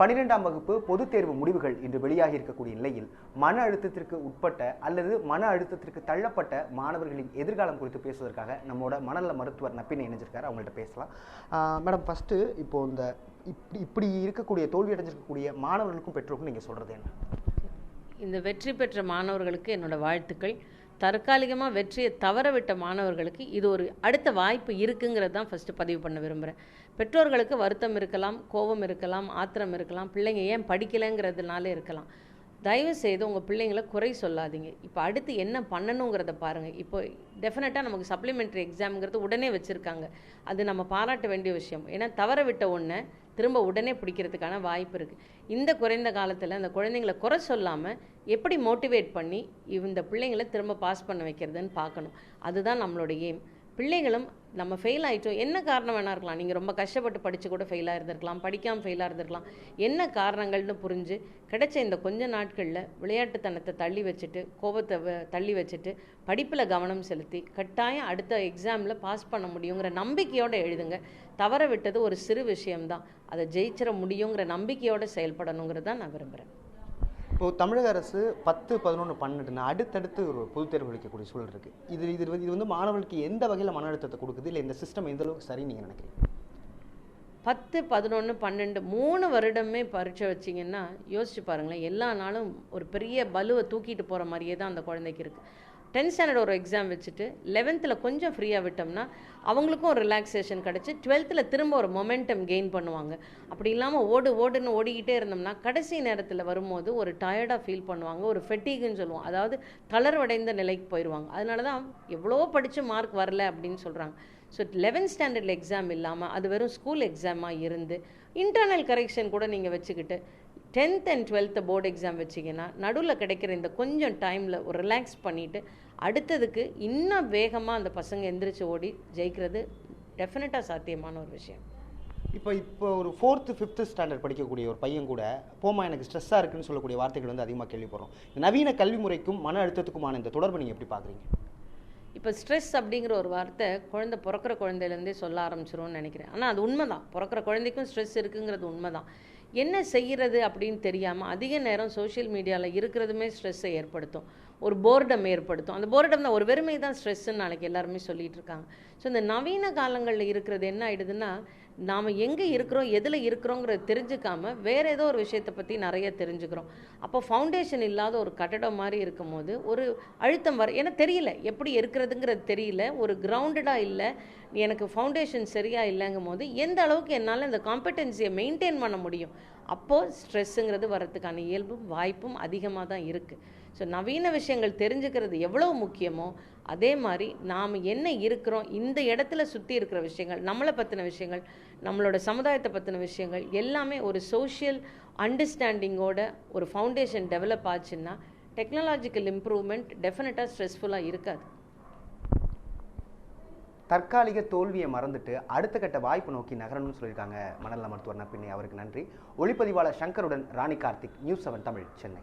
பனிரெண்டாம் வகுப்பு பொதுத் தேர்வு முடிவுகள் இன்று வெளியாகி இருக்கக்கூடிய நிலையில் மன அழுத்தத்திற்கு உட்பட்ட அல்லது மன அழுத்தத்திற்கு தள்ளப்பட்ட மாணவர்களின் எதிர்காலம் குறித்து பேசுவதற்காக நம்மளோட மனநல மருத்துவர் நப்பினை இணைஞ்சிருக்காரு. அவங்கள்ட்ட பேசலாம். மேடம் ஃபஸ்ட்டு இப்போ இந்த இப்படி இப்படி இருக்கக்கூடிய தோல்வி அடைஞ்சிருக்கக்கூடிய மாணவர்களுக்கும் பெற்றோருக்கும் நீங்கள் சொல்கிறது என்ன? இந்த வெற்றி பெற்ற மாணவர்களுக்கு என்னோட வாழ்த்துக்கள். தற்காலிகமாக வெற்றியை தவற விட்ட மாணவர்களுக்கு இது ஒரு அடுத்த வாய்ப்பு இருக்குங்கிறது தான் ஃபஸ்ட்டு பதிவு பண்ண விரும்புகிறேன் பெற்றோர்களுக்கு வருத்தம் இருக்கலாம் கோபம் இருக்கலாம் ஆத்திரம் இருக்கலாம் பிள்ளைங்க ஏன் படிக்கலைங்கிறதுனால இருக்கலாம். தயவு செய்து உங்கள் பிள்ளைங்களை குறை சொல்லாதீங்க. இப்போ அடுத்து என்ன பண்ணணுங்கிறத பாருங்கள் இப்போ டெஃபினட்டாக நமக்கு சப்ளிமெண்ட்ரி எக்ஸாம்ங்கிறது உடனே வச்சுருக்காங்க. அது நம்ம பாராட்ட வேண்டிய விஷயம். ஏன்னா தவற விட்ட ஒன்றை திரும்ப உடனே பிடிக்கிறதுக்கான வாய்ப்பு இருக்குது இந்த குறைந்த காலத்தில் அந்த குழந்தைங்களை குறை சொல்லாமல் எப்படி மோட்டிவேட் பண்ணி இந்த பிள்ளைங்களை திரும்ப பாஸ் பண்ண வைக்கிறதுன்னு பார்க்கணும். அதுதான் நம்மளோட எய்ம் பிள்ளைகளும் நம்ம ஃபெயில் ஆகிட்டோம் என்ன காரணம் வேணா இருக்கலாம். நீங்கள் ரொம்ப கஷ்டப்பட்டு படித்து கூட ஃபெயிலாக இருந்திருக்கலாம் படிக்காமல் ஃபெயிலாக இருந்திருக்கலாம் என்ன காரணங்கள்னு புரிஞ்சு கிடைச்ச இந்த கொஞ்ச நாட்களில் விளையாட்டுத்தனத்தை தள்ளி வச்சுட்டு கோபத்தை வ- தள்ளி வச்சுட்டு படிப்பில் கவனம் செலுத்தி கட்டாயம் அடுத்த எக்ஸாமில் பாஸ் பண்ண முடியுங்கிற நம்பிக்கையோடு எழுதுங்க. தவற விட்டது ஒரு சிறு விஷயம்தான். அதை ஜெயிச்சிட முடியுங்கிற நம்பிக்கையோடு செயல்படணுங்கிறது தான் நான் விரும்புகிறேன் இப்போ தமிழக அரசு பத்து பதினொன்று பன்னெண்டுன்னு அடுத்தடுத்து ஒரு பொதுத் தேர்வு அளிக்கக்கூடிய சூழல் இருக்குது இது இது இது வந்து மாணவர்களுக்கு எந்த வகையில் மன அழுத்தத்தை கொடுக்குது? இல்லை இந்த சிஸ்டம் எந்த அளவுக்கு சரி நீங்கள் நினைக்கிறீங்க? பத்து பதினொன்று பன்னெண்டு மூணு வருடமே பரீட்சை வச்சிங்கன்னா யோசிச்சு பாருங்களேன் எல்லா நாளும் ஒரு பெரிய பலுவை தூக்கிட்டு போகிற மாதிரியே தான் அந்த குழந்தைக்கு இருக்குது டென்த் ஸ்டாண்டர்ட் ஒரு எக்ஸாம் வச்சுட்டு லெவன்த்தில் கொஞ்சம் ஃப்ரீயாக விட்டோம்னா அவங்களுக்கும் ஒரு ரிலாக்ஸேஷன் கிடச்சி டுவெல்த்தில் திரும்ப ஒரு மொமெண்டம் கெயின் பண்ணுவாங்க. அப்படி இல்லாமல் ஓடு ஓடுன்னு ஓடிக்கிட்டே இருந்தோம்னா கடைசி நேரத்தில் வரும்போது ஒரு டயர்டாக ஃபீல் பண்ணுவாங்க ஒரு ஃபெட்டிகுன்னு சொல்லுவோம். அதாவது தளர்வடைந்த நிலைக்கு போயிடுவாங்க அதனால தான் எவ்வளோ படித்து மார்க் வரல அப்படின்னு சொல்கிறாங்க ஸோ லெவன்த் ஸ்டாண்டர்டில் எக்ஸாம் இல்லாமல் அது வெறும் ஸ்கூல் எக்ஸாமாக இருந்து இன்டர்னல் கரெக்ஷன் கூட நீங்கள் வச்சுக்கிட்டு tenth and twelfth board exam வச்சிங்கன்னா நடுவில் கிடைக்கிற இந்த கொஞ்சம் டைமில் ஒரு ரிலாக்ஸ் பண்ணிவிட்டு அடுத்ததுக்கு இன்னும் வேகமாக அந்த பசங்க எந்திரிச்சு ஓடி ஜெயிக்கிறது டெஃபினட்டாக சாத்தியமான ஒரு விஷயம். இப்போ இப்போ ஒரு ஃபோர்த்து ஃபிஃப்த்து ஸ்டாண்டர்ட் படிக்கக்கூடிய ஒரு பையன் கூட போமா எனக்கு ஸ்ட்ரெஸ்ஸாக இருக்குன்னு சொல்லக்கூடிய வார்த்தைகள் வந்து அதிகமாக கேள்விப்படுறோம். நவீன கல்வி முறைக்கும் மன அழுத்தத்துக்குமான இந்த தொடர்பை நீங்கள் எப்படி பார்க்குறீங்க? இப்போ ஸ்ட்ரெஸ் அப்படிங்கிற ஒரு வார்த்தை குழந்தை பிறக்கிற குழந்தையிலேருந்தே சொல்ல ஆரம்பிச்சிரும்னு நினைக்கிறேன். ஆனால் அது உண்மைதான். பிறக்கிற குழந்தைக்கும் ஸ்ட்ரெஸ் இருக்குங்கிறது உண்மைதான். என்ன செய்கிறது அப்படின்னு தெரியாமல் அதிக நேரம் சோஷியல் மீடியாவில் இருக்கிறதுமே ஸ்ட்ரெஸ்ஸை ஏற்படுத்தும். ஒரு போர்டம் ஏற்படுத்தும். அந்த போர்டம் தான் ஒரு வெறுமை தான் ஸ்ட்ரெஸ்ஸுன்னு நாளைக்கு எல்லாருமே சொல்லிட்டு இருக்காங்க. ஸோ இந்த நவீன காலங்களில் இருக்கிறது என்ன ஆயிடுதுன்னா நாம் எங்கே இருக்கிறோம் எதில் இருக்கிறோங்கிறத தெரிஞ்சுக்காமல் வேறு ஏதோ ஒரு விஷயத்தை பற்றி நிறைய தெரிஞ்சுக்கிறோம். அப்போ ஃபவுண்டேஷன் இல்லாத ஒரு கட்டடம் மாதிரி இருக்கும் போது ஒரு அழுத்தம் வர ஏன்னா தெரியல எப்படி இருக்கிறதுங்கிறது தெரியல ஒரு கிரவுண்டடாக இல்லை எனக்கு ஃபவுண்டேஷன் சரியாக இல்லைங்கும் போது எந்த அளவுக்கு என்னால் இந்த காம்படென்சியை மெயின்டைன் பண்ண முடியும்? அப்போது ஸ்ட்ரெஸ்ஸுங்கிறது வரதுக்கான இயல்பும் வாய்ப்பும் அதிகமாக தான் இருக்குது ஸோ நவீன விஷயங்கள் தெரிஞ்சுக்கிறது எவ்வளோ முக்கியமோ அதே மாதிரி நாம் என்ன இருக்கிறோம் இந்த இடத்துல சுற்றி இருக்கிற விஷயங்கள் நம்மளை பற்றின விஷயங்கள் நம்மளோட சமுதாயத்தை பற்றின விஷயங்கள் எல்லாமே ஒரு சோஷியல் அண்டர்ஸ்டாண்டிங்கோட ஒரு ஃபவுண்டேஷன் டெவலப் ஆச்சுன்னா டெக்னாலஜிக்கல் இம்ப்ரூவ்மெண்ட் டெஃபினட்டாக ஸ்ட்ரெஸ்ஃபுல்லாக இருக்காது. தற்காலிக தோல்வியை மறந்துட்டு அடுத்த கட்ட வாய்ப்பு நோக்கி நகரணும்னு சொல்லியிருக்காங்க மணல மருத்துவர் நப்பிண்ணை அவருக்கு நன்றி. ஒளிப்பதிவாளர் சங்கருடன் ராணி கார்த்திக் நியூஸ் செவன் தமிழ் சென்னை.